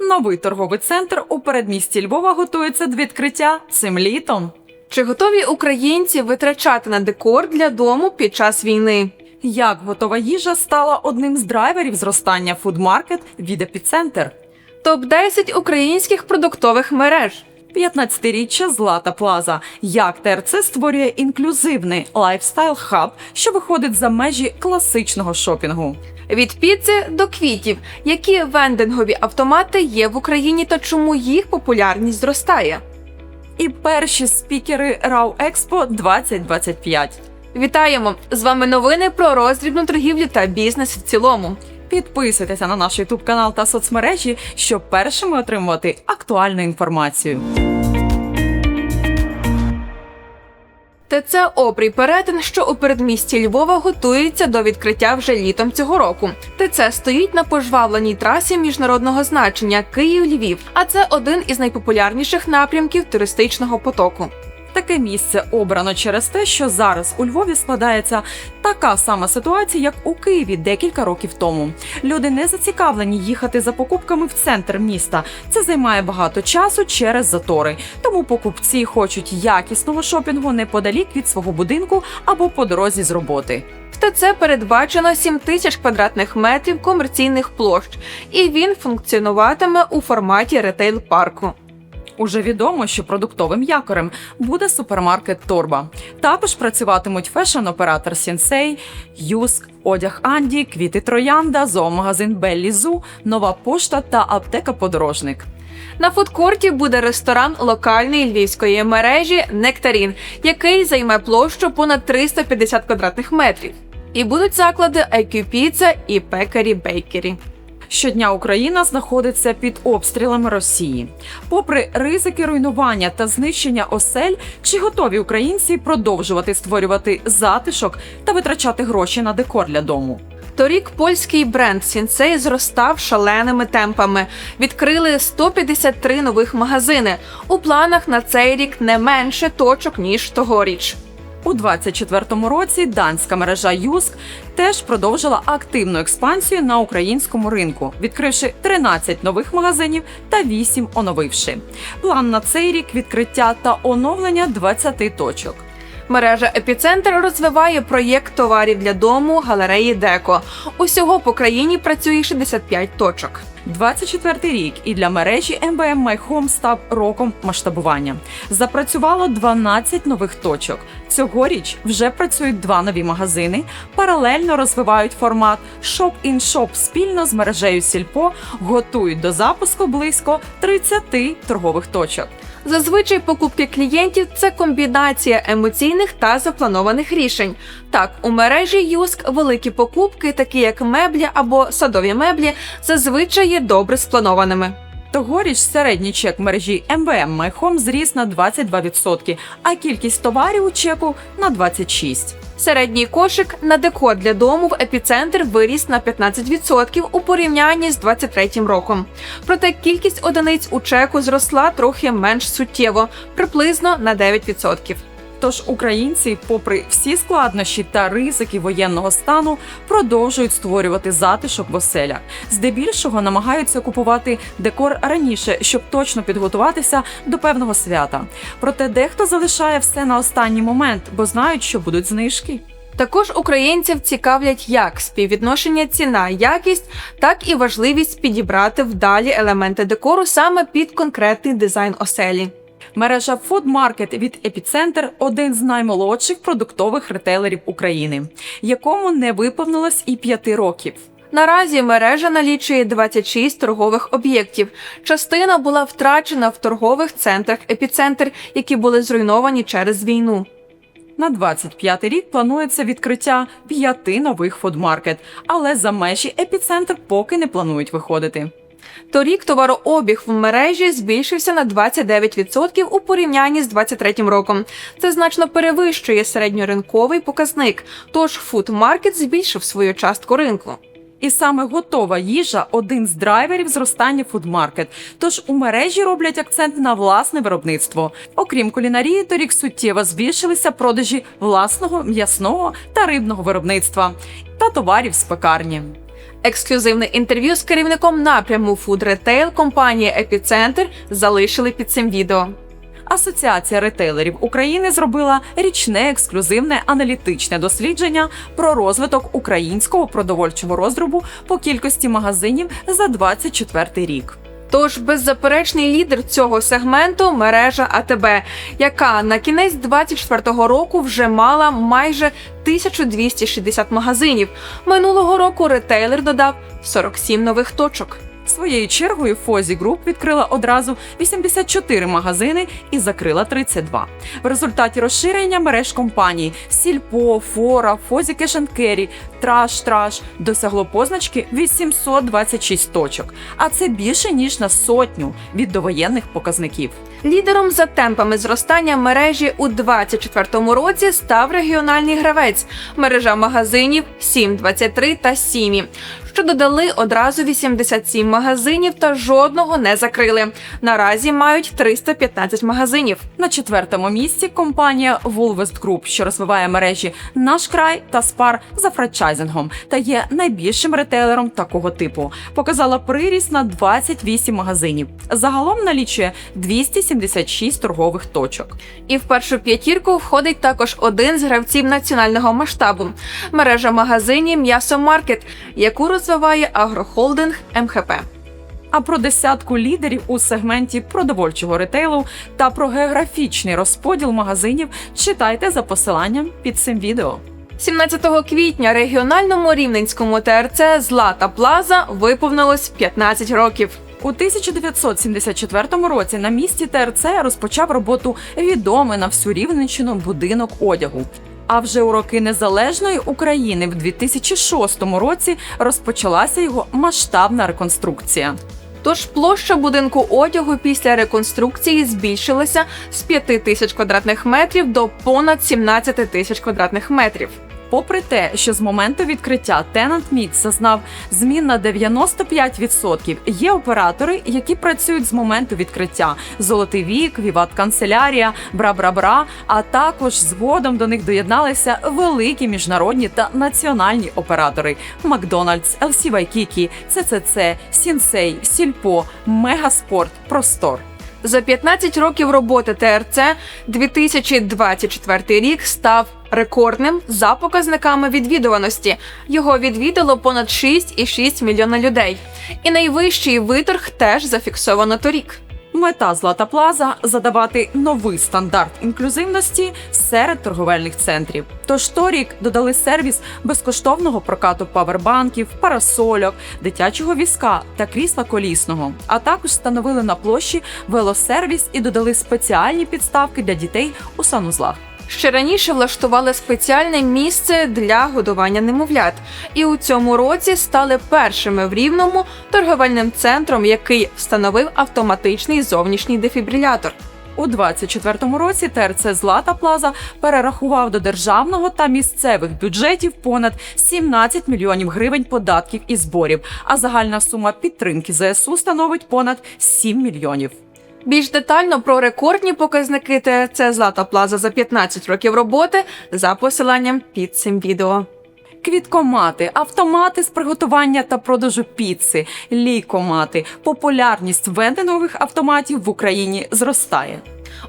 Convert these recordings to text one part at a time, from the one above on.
Новий торговий центр у передмісті Львова готується до відкриття цим літом. Чи готові українці витрачати на декор для дому під час війни? Як готова їжа стала одним з драйверів зростання фудмаркет від епіцентр. Топ 10 українських продуктових мереж. 15-річчя Злата Плаза. Як ТРЦ створює інклюзивний лайфстайл хаб, що виходить за межі класичного шопінгу. Від піци до квітів. Які вендингові автомати є в Україні та чому їх популярність зростає? І перші спікери RAW Expo 2025. Вітаємо! З вами новини про роздрібну торгівлю та бізнес в цілому. Підписуйтеся на наш YouTube канал та соцмережі, щоб першими отримувати актуальну інформацію. ТЦ Обрій Перетин, що у передмісті Львова готується до відкриття вже літом цього року. ТЦ стоїть на пожвавленій трасі міжнародного значення Київ-Львів, а це один із найпопулярніших напрямків туристичного потоку. Таке місце обрано через те, що зараз у Львові складається така сама ситуація, як у Києві декілька років тому. Люди не зацікавлені їхати за покупками в центр міста. Це займає багато часу через затори. Тому покупці хочуть якісного шопінгу неподалік від свого будинку або по дорозі з роботи. В ТЦ передбачено 7 тисяч квадратних метрів комерційних площ, і він функціонуватиме у форматі ретейл парку. Уже відомо, що продуктовим якорем буде супермаркет Торба. Також працюватимуть фешн-оператор Сінсей, Юск, одяг Анді, квіти Троянда, зоомагазин Беллі Зу, нова пошта та аптека Подорожник. На фудкорті буде ресторан локальної львівської мережі Нектарін, який займе площу понад 350 квадратних метрів. І будуть заклади IQ Pizza і пекарі Бейкері. Щодня Україна знаходиться під обстрілами Росії. Попри ризики руйнування та знищення осель, чи готові українці продовжувати створювати затишок та витрачати гроші на декор для дому? Торік польський бренд Сінсей зростав шаленими темпами. Відкрили 153 нових магазини. У планах на цей рік не менше точок ніж тогоріч. У 24-му році данська мережа Юск теж продовжила активну експансію на українському ринку, відкривши 13 нових магазинів та 8 оновивши. План на цей рік відкриття та оновлення 20 точок. Мережа Епіцентр розвиває проєкт товарів для дому галереї Деко. Усього по країні працює 65 точок. 24 рік і для мережі MBM My Home став роком масштабування. Запрацювало 12 нових точок. Цьогоріч вже працюють два нові магазини. Паралельно розвивають формат Shop-in-Shop спільно з мережею Сільпо. Готують до запуску близько 30 торгових точок. Зазвичай покупки клієнтів це комбінація емоційних та запланованих рішень. Так, у мережі Юск великі покупки, такі як меблі або садові меблі, зазвичай є добре спланованими. Тогоріч середній чек мережі МВМ MyHome зріс на 22%, а кількість товарів у чеку на 26%. Середній кошик на декор для дому в епіцентр виріс на 15% у порівнянні з 23 роком. Проте кількість одиниць у чеку зросла трохи менш суттєво, приблизно на 9%. Тож українці, попри всі складнощі та ризики воєнного стану, продовжують створювати затишок в оселях. Здебільшого намагаються купувати декор раніше, щоб точно підготуватися до певного свята. Проте дехто залишає все на останній момент, бо знають, що будуть знижки. Також українців цікавлять як співвідношення ціна якість, так і важливість підібрати вдалі елементи декору саме під конкретний дизайн оселі. Мережа Food Market від Епіцентр один з наймолодших продуктових ретейлерів України, якому не виповнилось і п'яти років. Наразі мережа налічує 26 торгових об'єктів. Частина була втрачена в торгових центрах епіцентр, які були зруйновані через війну. На 25 рік планується відкриття п'яти нових фудмаркет, але за межі епіцентр поки не планують виходити. Торік товарообіг в мережі збільшився на 29% у порівнянні з 23 роком. Це значно перевищує середньоринковий показник. Тож фудмаркет збільшив свою частку ринку. І саме готова їжа один з драйверів зростання фудмаркет. Тож у мережі роблять акцент на власне виробництво. Окрім кулінарії, торік суттєво збільшилися продажі власного м'ясного та рибного виробництва та товарів з пекарні. Ексклюзивне інтерв'ю з керівником напряму Food Retail компанії Епіцентр залишили під цим відео. Асоціація ретейлерів України зробила річне ексклюзивне аналітичне дослідження про розвиток українського продовольчого роздрубу по кількості магазинів за 24 рік. Тож беззаперечний лідер цього сегменту мережа АТБ, яка на кінець 24-го року вже мала майже 1260 магазинів. Минулого року ретейлер додав 47 нових точок. Своєю чергою Фозі Груп відкрила одразу 84 магазини і закрила 32. В результаті розширення мереж компаній Сільпо, Фора, Фозі Кешенкері, Траш Траш досягло позначки 826 точок, а це більше ніж на сотню від довоєнних показників. Лідером за темпами зростання мережі у 24-му році став регіональний гравець, мережа магазинів 723 та Сімі, що додали одразу 87 магазинів та жодного не закрили. Наразі мають 315 магазинів. На четвертому місці компанія Woolworths Group, що розвиває мережі Наш край та Спар за франчайзингом та є найбільшим ретейлером такого типу. Показала приріст на 28 магазинів. Загалом налічує 276 торгових точок. І в першу п'ятірку входить також один з гравців національного масштабу мережа магазинів М'ясомаркет, яку розвиває агрохолдинг МХП. А про десятку лідерів у сегменті продовольчого ретейлу та про географічний розподіл магазинів читайте за посиланням під цим відео. 17 квітня регіональному рівненському ТРЦ Злата Плаза виповнилось 15 років. У 1974 році на місці ТРЦ розпочав роботу відомий на всю Рівненщину будинок одягу. А вже у роки незалежної України в 2006 році розпочалася його масштабна реконструкція. Тож площа будинку одягу після реконструкції збільшилася з 5 тисяч квадратних метрів до понад 17 тисяч квадратних метрів. Попри те, що з моменту відкриття Tenant Meet зазнав змін на 95%, є оператори, які працюють з моменту відкриття: Золотий вік, Віват Канцелярія, Бра-Бра-Бра, а також згодом до них доєдналися великі міжнародні та національні оператори: Макдональдс, LC Waikiki, CCC, Сінсей, Сільпо, Мегаспорт, Простор. За 15 років роботи ТРЦ 2024 рік став рекордним за показниками відвідуваності. Його відвідало понад 6,6 мільйона людей. І найвищий виторг теж зафіксовано торік. Мета Злата Плаза задавати новий стандарт інклюзивності серед торговельних центрів. Тож торік додали сервіс безкоштовного прокату павербанків, парасольок, дитячого візка та крісла колісного. А також встановили на площі велосервіс і додали спеціальні підставки для дітей у санузлах. Ще раніше влаштували спеціальне місце для годування немовлят, і у цьому році стали першими в рівному торговельним центром, який встановив автоматичний зовнішній дефібрилятор. У 24-му році ТРЦ Злата Плаза перерахував до державного та місцевих бюджетів понад 17 мільйонів гривень податків і зборів. А загальна сума підтримки ЗСУ становить понад 7 мільйонів. Більш детально про рекордні показники ТРЦ Злата Плаза за 15 років роботи за посиланням під цим відео. Квіткомати, автомати з приготування та продажу піци, лійкомати. Популярність вендингових автоматів в Україні зростає.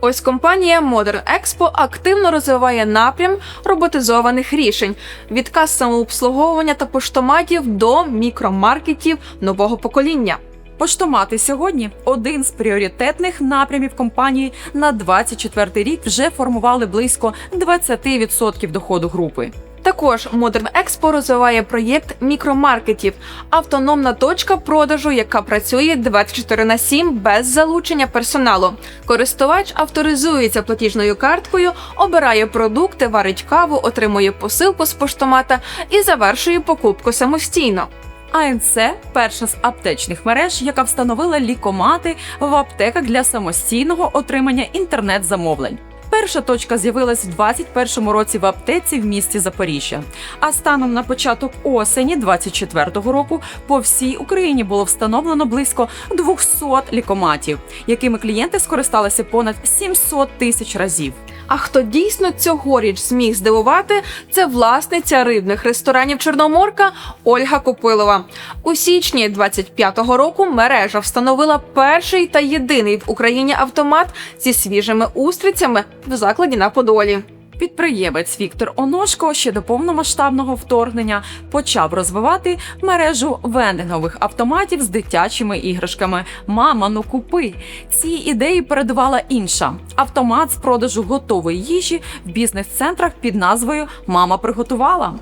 Ось компанія Modern Expo активно розвиває напрям роботизованих рішень від кас самообслуговування та поштоматів до мікромаркетів нового покоління. Поштомати сьогодні один з пріоритетних напрямів компанії на 24 рік вже формували близько 20% доходу групи. Також Modern Expo розвиває проєкт мікромаркетів, автономна точка продажу, яка працює 24 на 7 без залучення персоналу. Користувач авторизується платіжною карткою, обирає продукти, варить каву, отримує посилку з поштомата і завершує покупку самостійно. АНЦ перша з аптечних мереж, яка встановила лікомати в аптеках для самостійного отримання інтернет-замовлень. Перша точка з'явилась в 21-му році в аптеці в місті Запоріжжя. А станом на початок осені 24-го року по всій Україні було встановлено близько 200 лікоматів, якими клієнти скористалися понад 700 тисяч разів. А хто дійсно цьогоріч зміг здивувати, це власниця рибних ресторанів Чорноморка Ольга Копилова. У січні 25-го року мережа встановила перший та єдиний в Україні автомат зі свіжими устрицями в закладі на Подолі. Підприємець Віктор Оношко ще до повномасштабного вторгнення почав розвивати мережу вендингових автоматів з дитячими іграшками. Мама, ну купи! Ці ідеї передувала інша автомат з продажу готової їжі в бізнес-центрах під назвою Мама приготувала.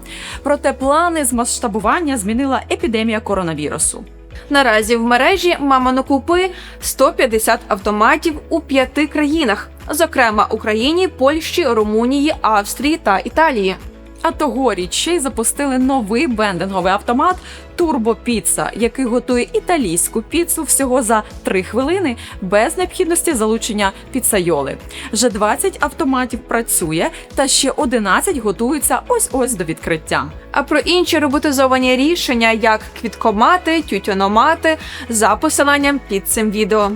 Проте плани з масштабування змінила епідемія коронавірусу. Наразі в мережі «Мама на купи» 150 автоматів у п'яти країнах, зокрема Україні, Польщі, Румунії, Австрії та Італії. А тогоріч ще й запустили новий бендинговий автомат Турбо Піца, який готує італійську піцу всього за 3 хвилини без необхідності залучення піцайоли. Вже 20 автоматів працює, та ще 11 готуються ось ось до відкриття. А про інші роботизовані рішення, як квіткомати, тютюномати, за посиланням під цим відео.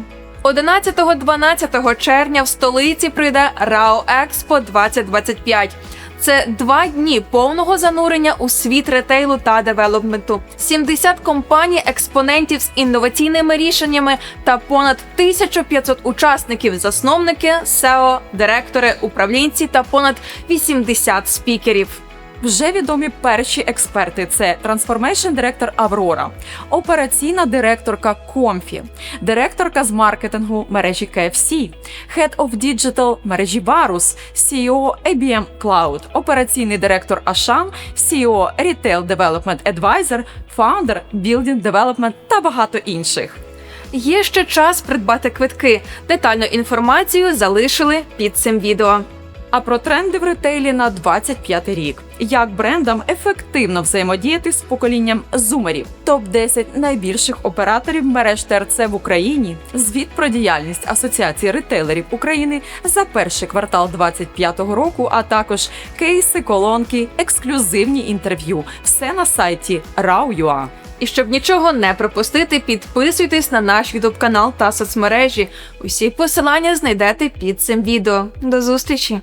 11-12 червня в столиці прийде РАО Експо 2025. Це два дні повного занурення у світ ретейлу та девелопменту. 70 компаній, експонентів з інноваційними рішеннями та понад 1500 учасників, засновники, SEO, директори, управлінці та понад 80 спікерів. Вже відомі перші експерти: це трансформейшн директор Аврора, операційна директорка Комфі, директорка з маркетингу мережі KFC, Head of Digital мережі Varus, CEO IBM Cloud, операційний директор Ашан, CEO Retail Development Advisor, Founder Building Development та багато інших. Є ще час придбати квитки. Детальну інформацію залишили під цим відео. А про тренди в ретейлі на 25 рік. Як брендам ефективно взаємодіяти з поколінням зумерів? Топ 10 найбільших операторів мереж ТРЦ в Україні. Звіт про діяльність Асоціації ретейлерів України за перший квартал 25-го року, а також кейси, колонки, ексклюзивні інтерв'ю. Все на сайті RAW.ua. І щоб нічого не пропустити, підписуйтесь на наш ютуб канал та соцмережі. Усі посилання знайдете під цим відео. До зустрічі!